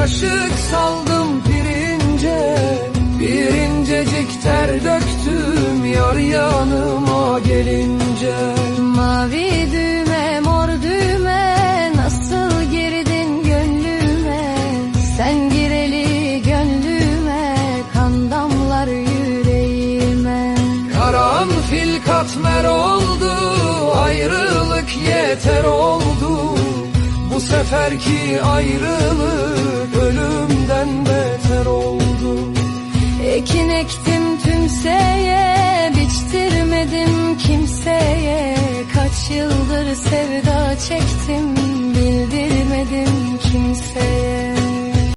kaşık saldım pirince. Bir incecik ter döktüm yar yanıma gelince. Mavi düğme mor düğme nasıl girdin gönlüme? Sen gireli gönlüme kan damlar yüreğime. Karanfil katmer oldu ayrılık yeter oldu Bu seferki ayrılık ölümden beter oldu. Ekin ektim tümseye biçtirmedim kimseye. Kaç yıldır sevda çektim bildirmedim kimseye